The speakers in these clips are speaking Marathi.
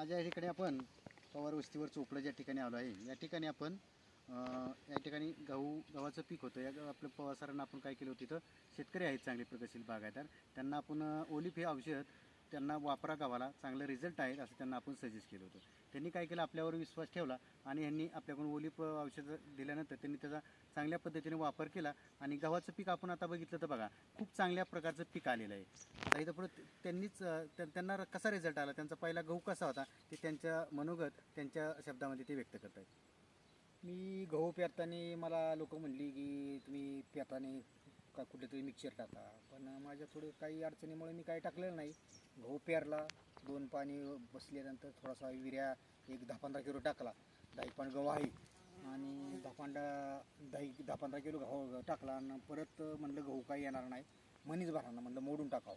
आज या ठिकाणी आपण पवार वस्तीवर चोपडा ज्या ठिकाणी आलो आहे या ठिकाणी आपण या ठिकाणी गहू गव्हाचं पीक होतं. या आपलं पवार सरांना आपण काय केलं होतं तिथं? शेतकरी आहेत चांगले प्रगतशील बागायतदार. त्यांना आपण ओलिफ हे औषध त्यांना वापरा गावाला चांगले रिझल्ट आहेत असं त्यांना आपण सजेस्ट केलं होतं. त्यांनी काय केलं? आपल्यावर विश्वास ठेवला आणि ह्यांनी आपल्याकडून ओलिफ औषध दिल्यानंतर त्यांनी त्याचा चांगल्या पद्धतीने वापर केला आणि गव्हाचं पीक आपण आता बघितलं तर बघा खूप चांगल्या प्रकारचं पीक आलेलं आहे. आता इथं पुढं त्यांनीच त्यांना कसा रिझल्ट आला? त्यांचा पहिला गहू कसा होता? ते त्यांच्या मनोगत त्यांच्या शब्दामध्ये ते व्यक्त करत आहेत मी गहू पेरताना मला लोक म्हणली की तुम्ही पेरताना का कुठेतरी मिक्सर टाका. पण माझ्या थोडं काही अडचणीमुळे मी काही टाकलेलं नाही. गहू पेरला दोन पाणी बसल्यानंतर थोडासा विर्या एक दहा पंधरा किलो टाकला दहा एक पण गहू आहे. आणि दहा पंधरा दहा एक- दहा पंधरा किलो गहू टाकला आणि परत म्हणलं गहू काही येणार नाही मनीच भरा ना म्हणलं मोडून टाकावं.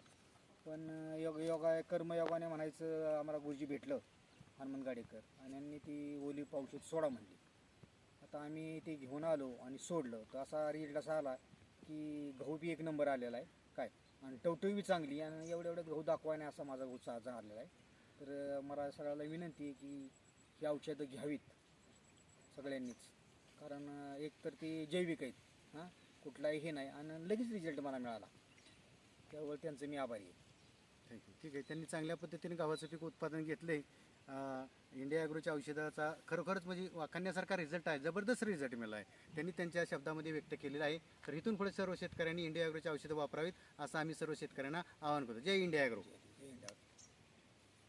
पण योग योगा कर्मयोगाने म्हणायचं आम्हाला गुरुजी भेटलं हनुमान गाडेकर. आणि यांनी ती ओली औषध सोडा म्हणली. आता आम्ही ते घेऊन आलो आणि सोडलं. तर असा रिजल्ट असा आला की गहू बी एक नंबर आलेला आहे. काय? आणि टवटवी बी चांगली आणि एवढे एवढे गहू दाखवायने असा माझा उत्साह झालेला आहे. तर मला सगळ्याला विनंती आहे की ही औषधं घ्यावीत. सगळ्यांनीच. कारण एक तर ती जैविक आहेत हां? कुठलाही हे नाही. आणि लगेच रिझल्ट मला मिळाला. त्यावर त्यांचं मी आभारी आहे. ठीक ठीक आहे. त्यांनी चांगल्या पद्धतीने गव्हाचं पीक उत्पादन घेतले इंडिया ॲग्रोच्या औषधाचा खरोखरच म्हणजे वाखाण्यासारखा रिझल्ट आहे. जबरदस्त रिझल्ट मिळाला आहे. त्यांनी त्यांच्या शब्दामध्ये व्यक्त केलेला आहे. तर इथून पुढे सर्व शेतकऱ्यांनी इंडिया ॲग्रोची औषधं वापरावीत असं आम्ही सर्व शेतकऱ्यांना आवाहन करतो. जय इंडिया ॲग्रो